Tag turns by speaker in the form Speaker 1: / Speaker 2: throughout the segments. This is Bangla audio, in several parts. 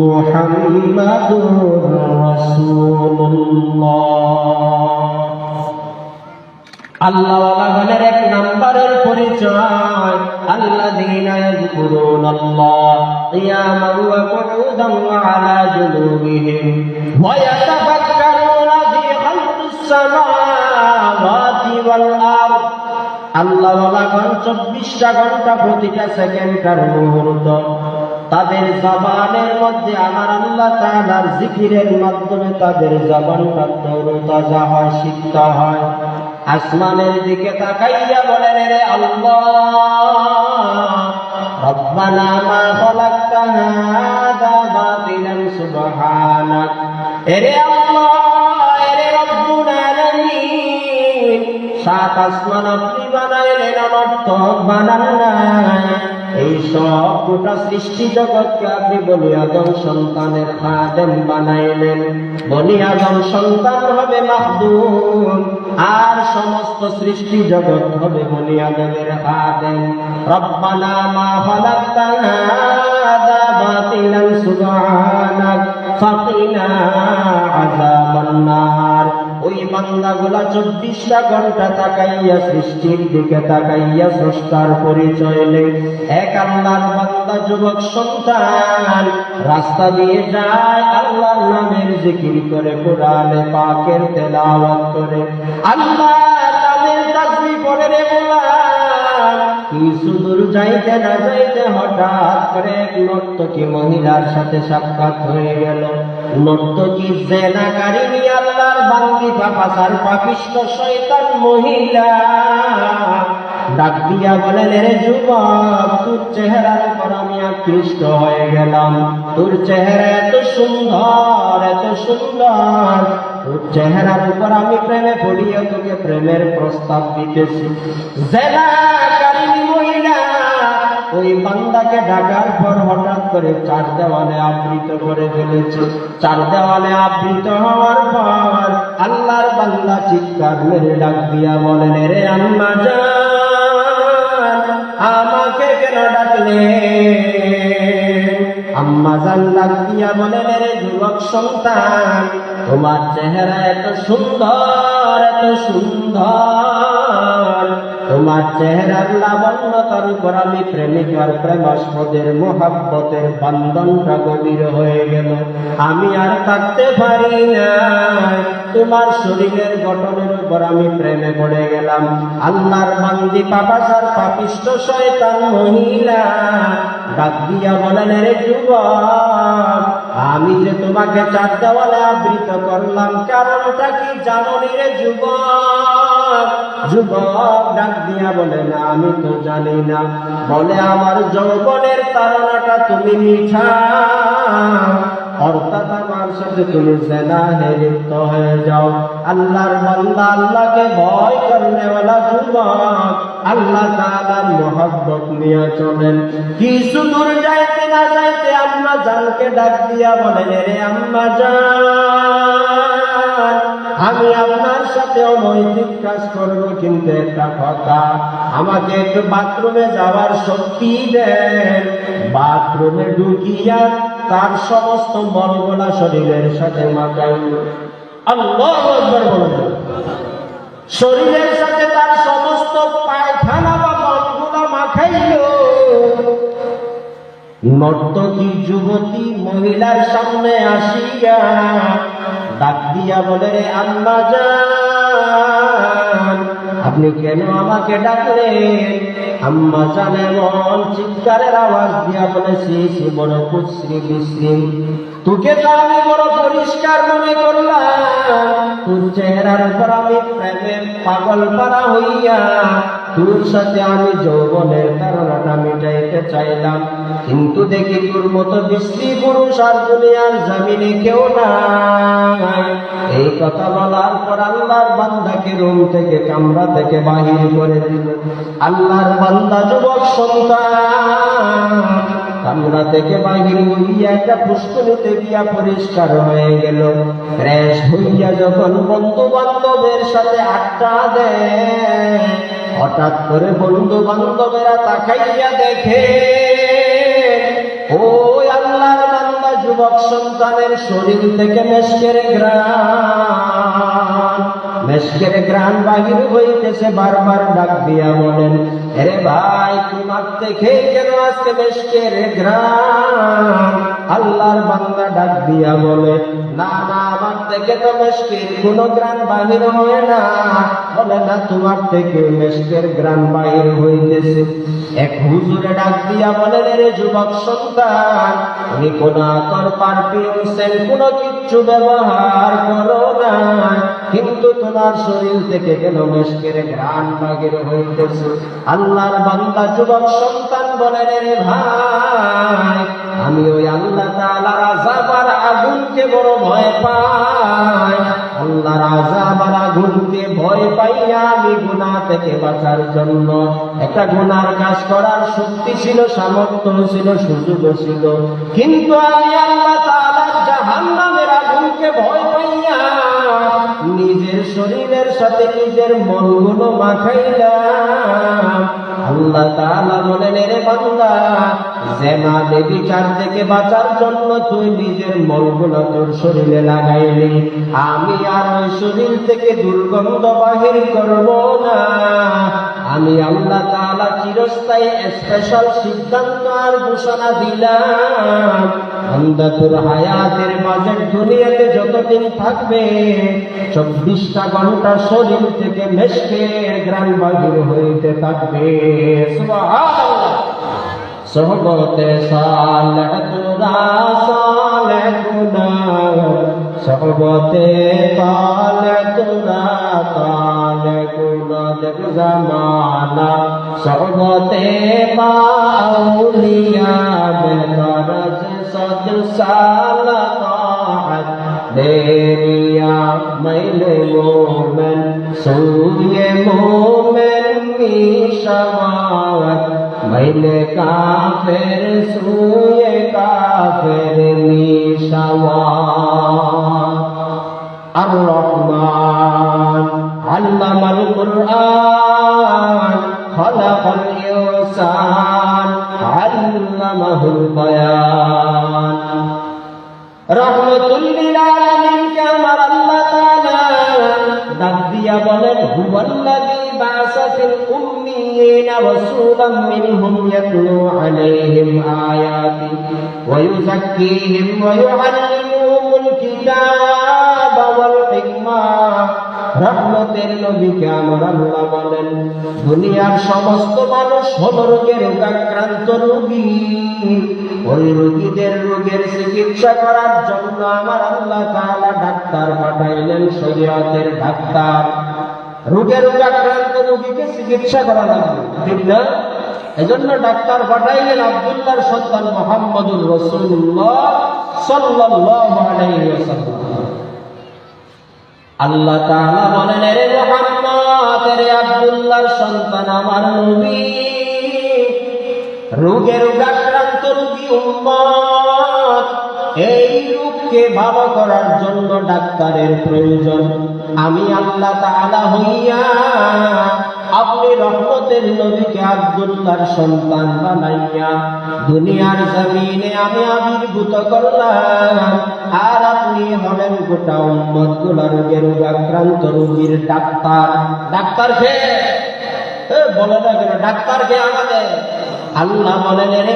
Speaker 1: মুহাম্মাদুর রাসূলুল্লাহ। আল্লাহওয়ালাগণের এক নাম্বারের পরিচয়, আল্লাযীনা ইয়াযকুরুনাল্লাহ কিয়ামান ওয়া কুউদান ওয়া আলা জুনুবিহিম। ওয়া ইয়াতাফাক্কারুনা ফি খালকিস সামাওয়াতি ওয়াল আরদ। আল্লাহওয়ালাগণ চব্বিশটা ঘণ্টা প্রতিটা সেকেন্ডার মুহূর্ত। তাদের জবানের মধ্যে আমার আল্লাহ তাআলার জিকিরের মাধ্যমে তাদের জবানটা তরতাজা হয় সিদ্ধ হয়। আসমানের দিকে তাকাইয়া বলেন রে আল্লাহ, রব্বানা মা খালাকতা হাযা বাতিলান সুবহানাক এরে আল্লাহ, এরে রব্বুল আলামিন, সাত আসমান আপনি বানাইলেন অনর্থক বানান নাই। এই সব গোটা সৃষ্টি জগৎকে আপনি বলি আদম সন্তানের খাদেম বানাইলেন। বনি আদম সন্তান হবে মাহদুম আর সমস্ত সৃষ্টি জগৎ হবে বনি আদমের খাদেম। রব্বানা মা খালাকতানা হাযা বাতিলান সুবহানাক, ফাকিনা আযাবান নার। ওই বান্দাগুলা চব্বিশটা ঘণ্টা তাকাইয়া সৃষ্টির দিকে তাকাইয়া স্রষ্টার পরিচয় নেই এক আল্লাহর বান্দা, যুবক, সন্তান, রাস্তা দিয়ে যায় আল্লাহর নামের জিকির করে, কোরআনে পাকের তেলাওয়াত করে। আল্লাহর নামের তাসবিহ পড়ে রে গোলাম। কিছু দূর না হঠাৎ করে এক নর্তকী মহিলার সাথে সাক্ষাৎ হয়ে গেল। নর্তকী জেনাকারিনী আল্লাহর বান্দি মহিলা। ডাক দিয়া তোর উপর আমি আকৃষ্ট হয়ে গেলাম। তোর চেহারা এত সুন্দর এত সুন্দর। তোর চেহারার উপর আমি প্রেমে পড়িয়া তোকে প্রেমের প্রস্তাব দিতেছি। মহিলা ওই বান্দাকে ডাকার পর হঠাৎ করে চার দেওয়ালে আবৃত করে ফেলেছে। চার দেওয়ালে আবৃত হওয়ার পর আল্লাহর বান্দা চিৎকার মেরে ডাক দিয়া বলেন রে আম্মা জান, আমাকে কেন ডাকলে? আম্মা জান ডাক দিয়া বলেন রে যুবক সন্তান, তোমার চেহারা এত সুন্দর এত সুন্দর। তোমার চেহারার লাবণ্যতার উপর আমি প্রেমিকার প্রেমাস্পদের মোহাব্বতের বান্ধনটা গভীর হয়ে গেল। আমি আর থাকতে পারি না তোমার শরীরের গঠনের উপর আমি প্রেমে পড়ে গেলাম। আল্লাহর বান্দি পাপাসার পাপিষ্ট শয়তান মহিলা। ডাক দিয়া বলেন রে যুবক, আমি যে তোমাকে চার দেওয়ালে আবৃত করলাম, কারণটা কি জানো রে যুবক? যুবক ডাক দিয়া বলে, না, আমি তো জানি না। বলে, আমার যৌবনের তারণাটা তুমি মিঠা। অর্থাৎ আমার সাথে তুমি জেনাহে লিপ্ত হয়ে যাও। আল্লাহর বান্দা আল্লাহকে ভয় করনে वाला যুবক, আল্লাহ তাআলার মোহব্বত নিয়ে চলেন। কিছু দূর যাইতে না যাইতে আম্মা জানকে ডাক দিয়া বলেন রে আম্মা জান আমি আপনার সাথে অনৈতিক কাজ করব কিন্তু একটা কথা। আমাকে একটু বাথরুমে যাওয়ার শক্তি দেন। বাথরুমে ঢুকিয়া তার সমস্ত মলগুলা শরীরের সাথে বলেন। শরীরের সাথে তার সমস্ত পায়খানা বা মলগুলা মাখাইল। নর্তকী যুবতী মহিলার সামনে আসিয়া ডাক দিয়া বলে, রে আম্মা জান, আপনি কেন আমাকে ডাকলেন? আম্মা জান এমন চিৎকারের আওয়াজ দিয়া বলেছি সে বড় কুশ্রী বিশ্রী। তোকে তো আমি বড় পরিষ্কার মনে করলাম। তোর চেহারার উপর আমি প্রেমের পাগল পারা হইয়া তোর সাথে আমি যৌবনের কারণটা মিটাইতে চাইলাম। কিন্তু দেখি তোর মতো বিশ্রী পুরুষ আর দুনিয়ার জমিনে কেউ নাই। এই কথা বলার পর আল্লাহর বান্দাকে রুম থেকে, কামরা থেকে বাহির করে দিল। আল্লাহর বান্দা যুবক সন্তান, কামরা থেকে বাহির হইয়া একটা পুষ্করিতে গিয়া পরিষ্কার হয়ে গেল। ফ্রেশ হইয়া যখন বন্ধু বান্ধবের সাথে আড্ডা দেয় হঠাৎ করে বন্ধু বান্ধবেরা তাকাইয়া দেখে ও আল্লাহর বান্দা যুবক সন্তানের শরীর থেকে মেশকের গ্রাম মেশকের গ্রাম বাহির হইতেছে, বারবার ডাক দিয়া বলেন। আরে ভাই, তোমার থেকে কেন আজকে মেশকের গ্রাম আল্লাহর বান্দা ডাক দিয়া বলে, না না, আমার থেকে তো মেশকের কোন গ্রাম বাহির হয় না। বলে, না, তোমার থেকে মেশকের গ্রাম বাহির হইতেছে। এক হুজুরে ডাক দিয়া বলেন রে যুবক সন্তান, তুমি কোন আকর পারফিউম সেন্ট কোনো কিচ্ছু ব্যবহার করো না কিন্তু তোমার শরীর থেকে কেন মেশকের ঘ্রাণ বাগের হইতেছে? আল্লাহর বান্দা যুবক সন্তান বলেন রে ভাই, আমি ওই আল্লাহ তাআলার আযাব আগুনকে বড় ভয় পাই। আল্লাহর আযাব আগুনকে ভয় পাইয়া আমি গুনাহ থেকে বাঁচার জন্য একটা গুনার কাজ করার শক্তি ছিল, সামর্থ্য ছিল সুযোগ ছিল। কিন্তু আমি আল্লাহ তাআলার জাহান্নামের সাথে নিজের মনগুলো মাখাইলাম। আল্লাহ তাআলা বলেন রে বান্দা জেনা চার থেকে বাঁচার জন্য তুই নিজের মনগুলো তোর শরীরে লাগাইলি। আমি আর ওই শরীর থেকে দুর্গন্ধ বাহির করব না। আমি আল্লাহ তাআলা চিরস্থায়ী স্পেশাল সিদ্ধান্ত আর ঘোষণা দিলাম। বান্দা তোর হায়াতের বাজেট দুনিয়াতে যতদিন থাকবে, চব্বিশটা ঘণ্টা শরীর থেকে মেশকের গ্রাম বাহির হইতে থাকবে। সুবহানাল্লাহ। সাল তুরা, সালেহ গুনা সহবতে তালে তুরা তালে দেখ জামানা সহবতে পাউলিয়া বেদরজ সদ সালা তাআত দেরিয়া মাইলে মোমেন সুয়ে মোমেন মিশাওয়াত মাইলে কাফের সুয়ে কাফের মিশাওয়াত আর রহমান ইউআল্লিমুহুমুল কিতাবা ওয়াল হিকমা রহমতের নবীকে আমার আল্লাহ বলেন দুনিয়ার সমস্ত মানুষ হল রোগের আক্রান্ত রোগী। ওই রোগীদের রোগের চিকিৎসা করার জন্য আমার আল্লাহ তাআলা ডাক্তার পাঠাইলেন, শরীয়তের ডাক্তার। রোগের আক্রান্ত রোগীকে চিকিৎসা করা লাগবে ঠিক না? এজন্য ডাক্তার পাঠাইলেন আব্দুল্লাহর সন্তান মোহাম্মদুর রসুল্লাহ সাল্লাল্লাহু আলাইহি ওয়াসাল্লাম। আল্লাহ তাআলা বলেন রে মুহাম্মদ রে সন্তান আমার নবী রোগের আক্রান্ত রোগী উম্মত। এই রোগকে ভালো করার জন্য ডাক্তারের প্রয়োজন। আমি আল্লাহ তাআলা হইয়া আপনি রহমতের নবীকে আব্দুল্লাহর সন্তান বানাইয়া দুনিয়ার জমিনে আমি আবির্ভূত করলাম। আর আপনি হলেন গোটা উম্মতগুলা রোগের আক্রান্ত রোগীর ডাক্তার। ডাক্তার কে? বলে না কেন, ডাক্তার কে আমাদের আল্লাহ বলেন রে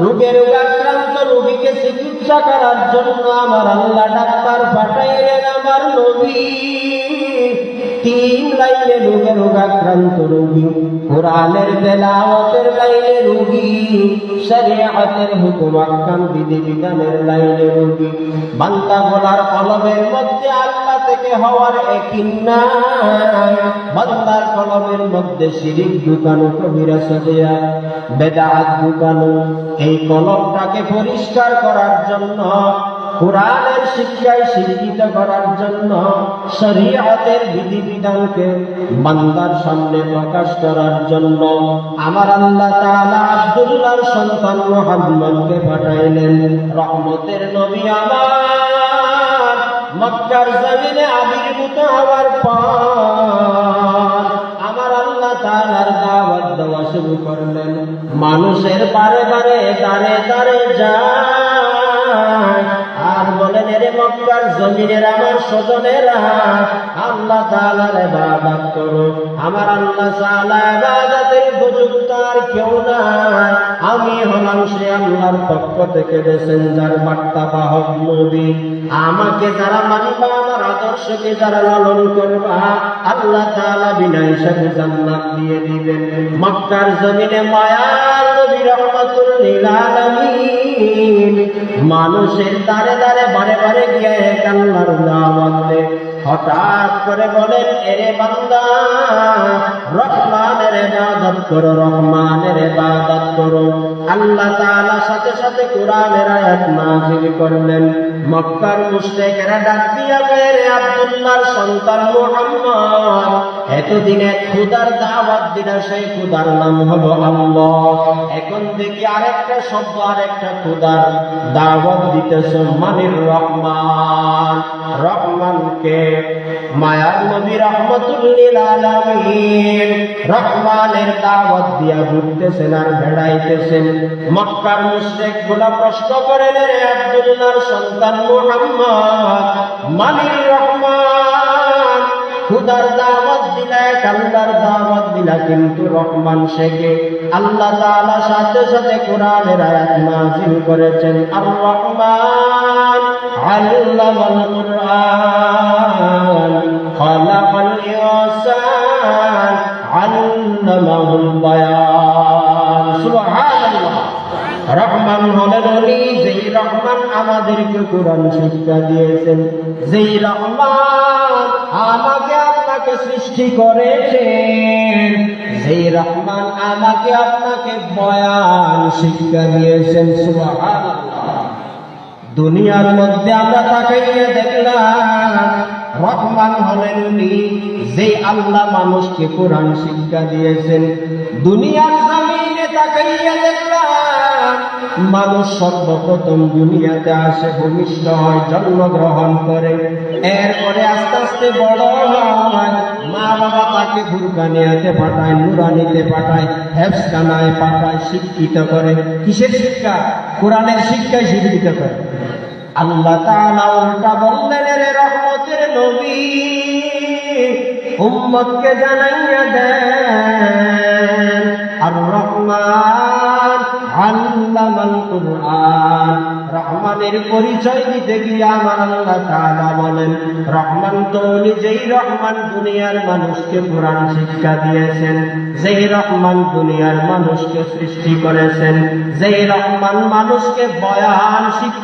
Speaker 1: রোগের আক্রান্ত রোগীকে চিকিৎসা করার জন্য আমার আল্লাহ ডাক্তার পাঠাইলেন আমার নবী। তিন লাইনে রোগের রোগাক্রান্ত রোগী, কোরআনের তেলাওয়াতের লাইনে রোগী, শরীয়তের হুকুম বিধি বিধানের লাইনে রোগী। বান্দা গোলার কলমের মধ্যে আল্লাহ থেকে হওয়ার একিন নাই বান্দার কলমের মধ্যে শিরিক ঢুকানো, কবিরা সদিয়া বেদাত ঢুকানো, এই কলমটাকে পরিষ্কার করার জন্য কোরআনের শিক্ষায় শিক্ষিত করার জন্য শরীয়তের বিধিবিধানকে বান্দার সামনে প্রকাশ করার জন্য আমার আল্লাহ তাআলা আব্দুল্লাহর সন্তান মুহাম্মদকে পাঠাইলেন। রহমতের নবী আমার মক্কার জমিনে আবির্ভূত হওয়ার পর আমার আল্লাহ তাআলার দাওয়াত দেওয়া শুরু করলেন। মানুষের পারে পারে দাঁড়ে দাঁড়ে যায়। মক্কার জমিনের আমার স্বজনেরা, আল্লাহ তাআলার ইবাদত করো আমার আল্লাহ তাআলা ইবাদতের উপযুক্ত আর কেউ নাই। আমি হলাম সে আল্লাহর পক্ষ থেকে মেসেঞ্জার বার্তা বাহক নবী আমাকে যারা মানবা, আমার আদর্শকে যারা লালন করবা, আল্লাহ তাআলা বিনা হিসাবে জান্নাত দিয়ে দিবেন। মক্কার জমিনে মায়ার মানুষের দারে দারে বারে বারে গিয়ে কান্নার দাওয়াত হঠাৎ করে বলেন, এরে বান্দা, রহমানের ইবাদত করো, রহমানের ইবাদত করো। আল্লাহ তাআলা সাথে সাথে কোরআনের আয়াত নাযিল করলেন। মক্কার মুশরিকেরা ডাক দিয়া কয়, রে আব্দুল্লাহর সন্তান মুহাম্মদ এতদিনে খুদার দাওয়াত দিলা সেই খুদার নাম হলো আল্লাহ। এখন দেখি আরেকটা শব্দ আরেকটা খুদার দাওয়াত দিতেছ মানির রহমান। রহমানকে মায়ার নবী রহমতুল্লিল আলামিন। রহমানের দাওয়াত দিয়া ঘুরতেছেন আর বেড়াইতেছেন। মক্কার মুশরিকগুলা প্রশ্ন করেন রে আব্দুল্লাহর সন্তান মুহাম্মদ, মানির রহমান। খুদার দাওয়াত দিলা এক আল্লাহর দাওয়াত দিলা কিন্তু রহমান শেখে আল্লাহ তাআলা সাথে সাথে কোরআনের আয়াত নাযিল করেছেন, আর রহমান আল্লামাল কুরআন। খালাকাল ইনসান আল্লামাহুল বায়ান। সুবহানাল্লাহ। রহমান হলেন আমাদেরকে কোরআন শিক্ষা দিয়েছেন। যেই রহমান আমাকে আপনাকে সৃষ্টি করেছেন, যেই রহমান আমাকে আপনাকে বয়ান শিক্ষা দিয়েছেন দুনিয়ার মধ্যে আমরা তাকাইয়া দেখলাম, রহমান হলেন উনি যে আল্লাহ মানুষকে কোরআন শিক্ষা দিয়েছেন। দুনিয়ার জমিনে তাকাইয়া দেখলাম মানুষ সর্বপ্রথম দুনিয়াতে আসে, ভূমিষ্ঠ হয়, জন্মগ্রহণ করে। এরপরে আস্তে আস্তে বড় হয়। মা বাবা তাকে ফুরকানিয়াতে পাঠায়, নুরানিতে পাঠায় হেফসখানায় পাঠায়, শিক্ষিত করে। কিসের শিক্ষা? কোরআনের শিক্ষায় শিক্ষিত করে। আল্লাহ তাআলা উল্টা বললেন রে রহমতের নবী, উম্মতকে জানাইয়া দেন। আর রহমান কুরআন। রহমানের পরিচয় দিতে গিয়ে আমার আল্লাহ তাআলা বলেন, রহমান তো নিজেই রহমান দুনিয়ার মানুষকে কোরআন শিক্ষা দিয়েছেন। যেই রহমান দুনিয়ার মানুষকে সৃষ্টি করেছেন, যেই রহমান মানুষকে বয়ান শিক্ষা